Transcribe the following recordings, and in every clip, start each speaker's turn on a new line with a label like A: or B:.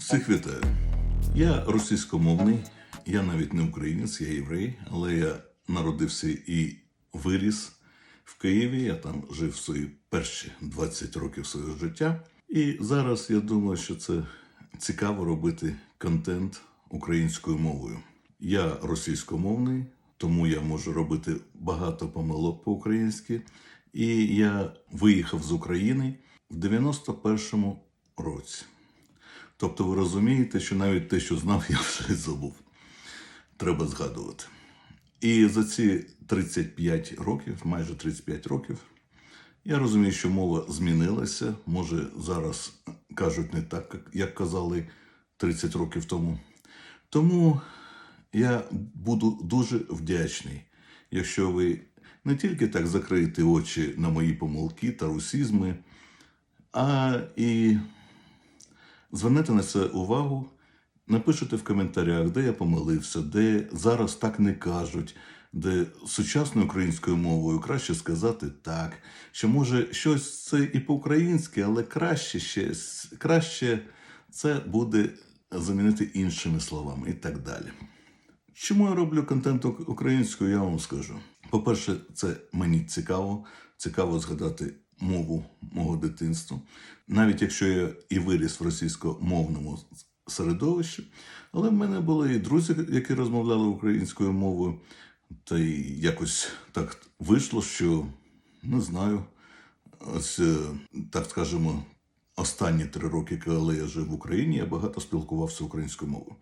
A: Всіх вітаю. Я російськомовний, я навіть не українець, я єврей, але я народився і виріс в Києві. Я там жив свої перші 20 років свого життя. І зараз я думаю, що це цікаво робити контент українською мовою. Я російськомовний, тому я можу робити багато помилок по-українськи. І я виїхав з України в 91-му році. Тобто ви розумієте, що навіть те, що знав, я вже забув. Треба згадувати. І за ці 35 років, майже 35 років, я розумію, що мова змінилася. Може, зараз кажуть не так, як- казали 30 років тому. Тому я буду дуже вдячний, якщо ви не тільки так закриєте очі на мої помилки та русізми, а і Звернете на це увагу, напишете в коментарях, де я помилився, де зараз так не кажуть, де сучасною українською мовою краще сказати так, що може щось це і по-українськи, але краще ще краще це буде замінити іншими словами і так далі. Чому я роблю контент українською, я вам скажу. По-перше, це мені цікаво, цікаво згадати мову мого дитинства, навіть якщо я і виріс в російськомовному середовищі, але в мене були і друзі, які розмовляли українською мовою, та й якось так вийшло, що не знаю, ось е, так скажемо, останні три роки, коли я жив в Україні, я багато спілкувався українською мовою.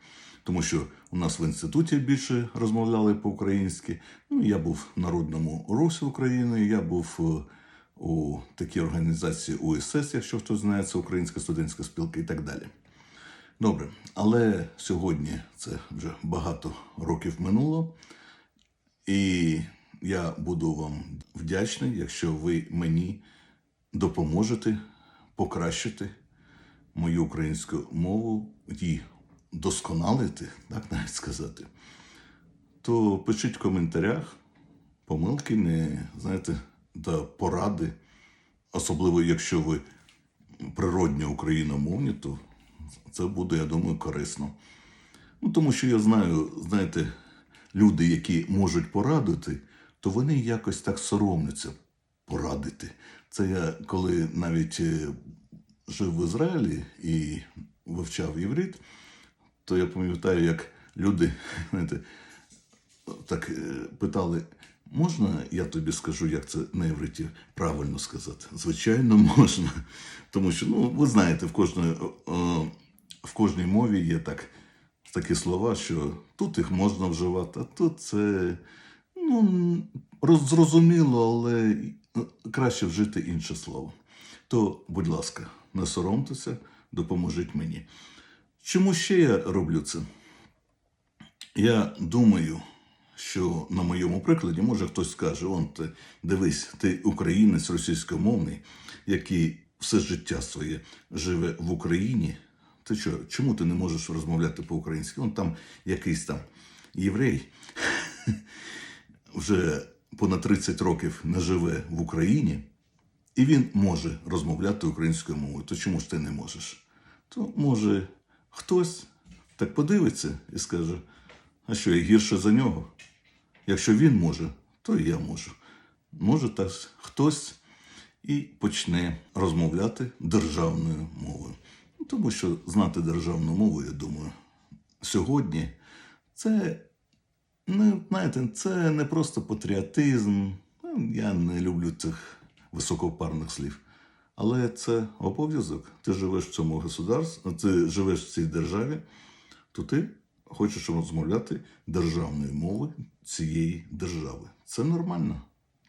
A: Тому що у нас в інституті більше розмовляли по-українськи. Ну, я був в Народному русі України, я був е, у такій організації УСС, якщо хтось знає, це Українська студентська спілка і так далі. Добре, але сьогодні це вже багато років минуло. І я буду вам вдячний, якщо ви мені допоможете покращити мою українську мову, її досконалити, так навіть сказати. То пишіть в коментарях помилки, не знаєте, та поради, особливо якщо ви природньо україномовні, то це буде, я думаю, корисно. Ну, тому що я знаю, знаєте, люди, які можуть порадити, то вони якось так соромляться порадити. Це я коли навіть е, жив в Ізраїлі і вивчав єврит, то я пам'ятаю, як люди знаєте, так е, питали, можна я тобі скажу, як це на євриті правильно сказати? Звичайно, можна. Тому що, ну, ви знаєте, в кожної, в кожній мові є так, такі слова, що тут їх можна вживати, а тут це ну, зрозуміло, але е, краще вжити інше слово. То, будь ласка, не соромтеся, допоможіть мені. Чому ще я роблю це? Я думаю, що на моєму прикладі, може хтось скаже: он ти дивись, ти українець російськомовний, який все життя своє живе в Україні. Ти що, чому ти не можеш розмовляти по-українськи? Он там якийсь там єврей вже понад 30 років не живе в Україні, і він може розмовляти українською мовою. То чому ж ти не можеш? То може хтось так подивиться і скаже, а що я гірше за нього? Якщо він може, то і я можу. Може, так хтось і почне розмовляти державною мовою. Тому що знати державну мову, я думаю, сьогодні це не знаєте, це не просто патріотизм. Ну, Я не люблю цих високопарних слів. Але це обов'язок. Ти живеш в цьому государстві, ти живеш в цій державі, то ти хочеш розмовляти державною мовою цієї держави. Це нормально.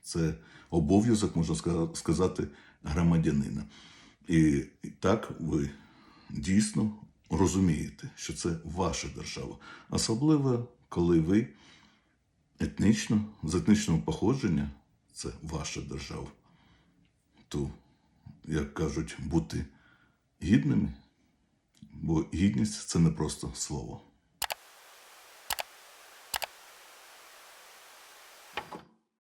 A: Це обов'язок, можна сказати, громадянина. І так ви дійсно розумієте, що це ваша держава. Особливо, коли ви етнічно, з етнічного походження, це ваша держава. То, як кажуть, бути гідними, бо гідність це не просто слово.